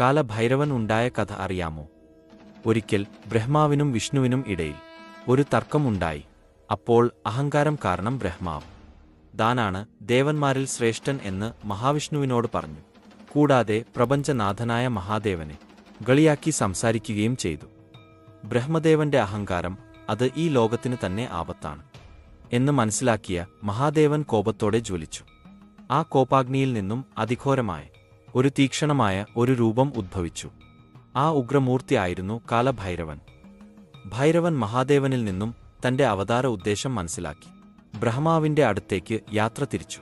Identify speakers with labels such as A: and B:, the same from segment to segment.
A: കാലഭൈരവൻ ഉണ്ടായ കഥ അറിയാമോ? ഒരിക്കൽ ബ്രഹ്മാവിനും വിഷ്ണുവിനും ഇടയിൽ ഒരു തർക്കമുണ്ടായി. അപ്പോൾ അഹങ്കാരം കാരണം ബ്രഹ്മാവ്. ദാനാണ് ദേവന്മാരിൽ ശ്രേഷ്ഠൻ എന്ന് മഹാവിഷ്ണുവിനോട് പറഞ്ഞു. കൂടാതെ പ്രപഞ്ചനാഥനായ മഹാദേവനെ ഗളിയാക്കി സംസാരിക്കുകയും ചെയ്തു. ബ്രഹ്മദേവന്റെ അഹങ്കാരം അത് ഈ ലോകത്തിന് തന്നെ ആപത്താണ് എന്ന് മനസ്സിലാക്കിയ മഹാദേവൻ കോപത്തോടെ ജ്വലിച്ചു. ആ കോപാഗ്നിയിൽ നിന്നും അതിഘോരമായ ഒരു തീക്ഷണമായ ഒരു രൂപം ഉദ്ഭവിച്ചു. ആ ഉഗ്രമൂർത്തിയായിരുന്നു കാലഭൈരവൻ. ഭൈരവൻ മഹാദേവനിൽ നിന്നും തന്റെ അവതാര ഉദ്ദേശം മനസ്സിലാക്കി. ബ്രഹ്മാവിന്റെ അടുത്തേക്ക് യാത്ര തിരിച്ചു.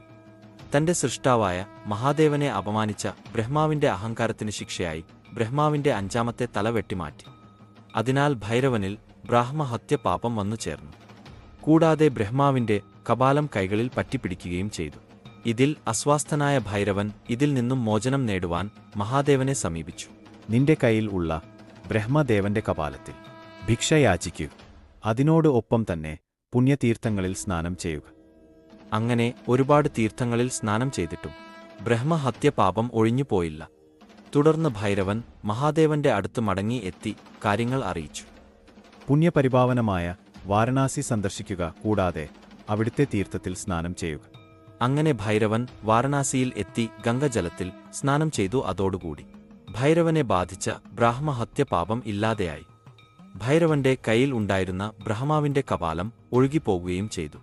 A: തന്റെ സൃഷ്ടാവായ മഹാദേവനെ അപമാനിച്ച ബ്രഹ്മാവിന്റെ അഹങ്കാരത്തിന് ശിക്ഷയായി ബ്രഹ്മാവിന്റെ അഞ്ചാമത്തെ തല വെട്ടിമാറ്റി. അതിനാൽ ഭൈരവനിൽ ബ്രാഹ്മഹത്യ പാപം വന്നു ചേർന്നു കൂടാതെ ബ്രഹ്മാവിന്റെ കപാലം കൈകളിൽ പറ്റിപ്പിടിക്കുകയും ചെയ്തു. ഇതിൽ അസ്വാസ്ഥനായ ഭൈരവൻ ഇതിൽ നിന്നും മോചനം നേടുവാൻ മഹാദേവനെ സമീപിച്ചു.
B: നിന്റെ കയ്യിൽ ഉള്ള ബ്രഹ്മദേവന്റെ കപാലത്തിൽ ഭിക്ഷയാചിക്കൂ. അതിനോട് ഒപ്പം തന്നെ പുണ്യതീർത്ഥങ്ങളിൽ സ്നാനം ചെയ്യുക.
A: അങ്ങനെ ഒരുപാട് തീർത്ഥങ്ങളിൽ സ്നാനം ചെയ്തിട്ടും ബ്രഹ്മഹത്യ പാപം ഒഴിഞ്ഞുപോയില്ല തുടർന്ന് ഭൈരവൻ മഹാദേവന്റെ അടുത്ത് മടങ്ങി എത്തി കാര്യങ്ങൾ അറിയിച്ചു.
B: പുണ്യപരിഭാവനമായ വാരണാസി സന്ദർശിക്കുക കൂടാതെ അവിടുത്തെ തീർത്ഥത്തിൽ സ്നാനം ചെയ്യുക.
A: അങ്ങനെ ഭൈരവൻ വാരണാസിയിൽ എത്തി ഗംഗജലത്തിൽ സ്നാനം ചെയ്തു അതോടുകൂടി. ഭൈരവനെ ബാധിച്ച ബ്രാഹ്മഹത്യ പാപം ഇല്ലാതെയായി. ഭൈരവന്റെ കയ്യിൽ ഉണ്ടായിരുന്ന ബ്രഹ്മാവിന്റെ കപാലം ഒഴുകിപ്പോകുകയും ചെയ്തു.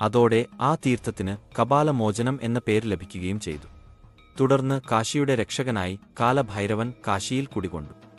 A: അതോടെ ആ തീർത്ഥത്തിന് കപാലമോചനം എന്ന പേര് ലഭിക്കുകയും ചെയ്തു. തുടർന്ന് കാശിയുടെ രക്ഷകനായി കാലഭൈരവൻ കാശിയിൽ കുടികൊണ്ടു.